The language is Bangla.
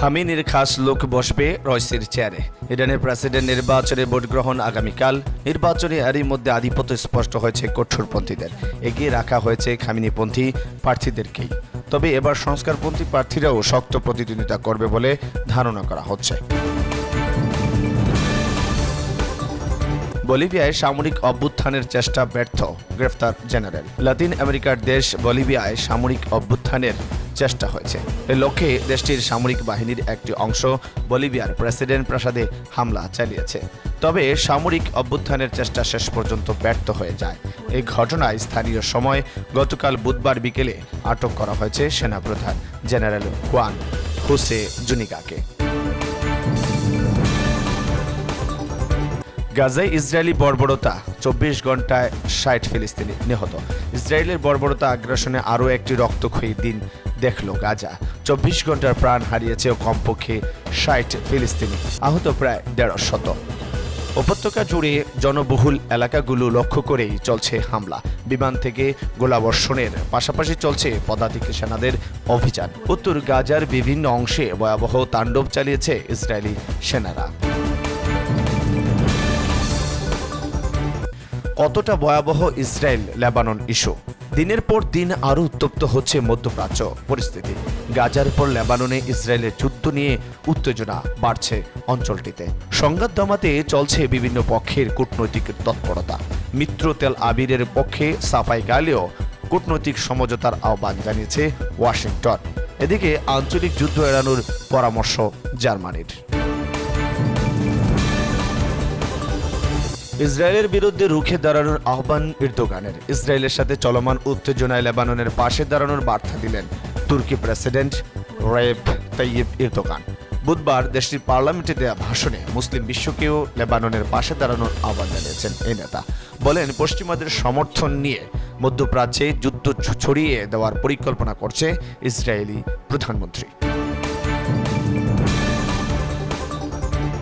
খামিনির খাস লোক বসবে রয়সির চেয়ারে। ইরানের প্রেসিডেন্ট নির্বাচনে ভোট গ্রহণ আগামীকাল। নির্বাচনে এরই মধ্যে আধিপত্য স্পষ্ট হয়েছে কঠোরপন্থীদের। এগিয়ে রাখা হয়েছে খামিনিপন্থী প্রার্থীদেরকেই। তবে এবার সংস্কারপন্থী প্রার্থীরাও শক্ত প্রতিদ্বন্দ্বিতা করবে বলে ধারণা করা হচ্ছে। বলিভিয়ায় সামরিক অভ্যুত্থানের চেষ্টা ব্যর্থ। গ্রেফতার জেনারেল। লাতিন আমেরিকার দেশ বলিভিয়ায় সামরিক অভ্যুত্থানের চেষ্টা হয়েছে। এ লক্ষ্যে দেশটির সামরিক বাহিনীর একটি অংশ বলিভিয়ার প্রেসিডেন্ট প্রাসাদে হামলা চালিয়েছে। তবে সামরিক অভ্যুত্থানের চেষ্টা শেষ পর্যন্ত ব্যর্থ হয়ে যায়। এই ঘটনায় স্থানীয় সময় গতকাল বুধবার বিকেলে আটক করা হয়েছে সেনাপ্রধান জেনারেল ওয়ান হুসে জুনিকাকে গাজায় ইসরায়েলি বর্বরতা, চব্বিশ ঘন্টায় ষাট ফিলিস্তিনি নিহত। ইসরায়েলের বর্বরতা আগ্রাসনে আরও একটি রক্তক্ষয়ী দিন দেখল গাজা। চব্বিশ ঘণ্টার প্রাণ হারিয়েছে কমপক্ষে ষাট ফিলিস্তিনি। আহত প্রায় দেড় শত উপত্যকা জুড়ে জনবহুল এলাকাগুলো লক্ষ্য করেই চলছে হামলা। বিমান থেকে গোলাবর্ষণের পাশাপাশি চলছে পদাতিক সেনাদের অভিযান। উত্তর গাজার বিভিন্ন অংশে ভয়াবহ তাণ্ডব চালিয়েছে ইসরায়েলি সেনারা। কতটা ভয়াবহ ইসরায়েল লেবানন ইস্যু? দিনের পর দিন আরও উত্তপ্ত হচ্ছে মধ্যপ্রাচ্য পরিস্থিতি। গাজার পর লেবাননে ইসরায়েলের যুদ্ধ নিয়ে উত্তেজনা বাড়ছে অঞ্চলটিতে। সংঘাত দমাতে চলছে বিভিন্ন পক্ষের কূটনৈতিক তৎপরতা। মিত্র তেল আবিরের পক্ষে সাফাই গালেও কূটনৈতিক সমঝোতার আহ্বান জানিয়েছে ওয়াশিংটন। এদিকে আঞ্চলিক যুদ্ধ এড়ানোর পরামর্শ জার্মানির। ইসরায়েলের বিরুদ্ধে রুখে দাঁড়ানোর আহ্বান ইরদোগানের। ইসরায়েলের সাথে চলমান উত্তেজনায় লেবাননের পাশে দাঁড়ানোর বার্তা দিলেন তুর্কি প্রেসিডেন্ট রেব তাইয়িব ইরদোগান। বুধবার দেশটির পার্লামেন্টে দেওয়া ভাষণে মুসলিম বিশ্বকেও লেবাননের পাশে দাঁড়ানোর আহ্বান জানিয়েছেন এই নেতা। বলেন, পশ্চিমাদের সমর্থন নিয়ে মধ্যপ্রাচ্যে যুদ্ধ ছড়িয়ে দেওয়ার পরিকল্পনা করছে ইসরায়েলি প্রধানমন্ত্রী।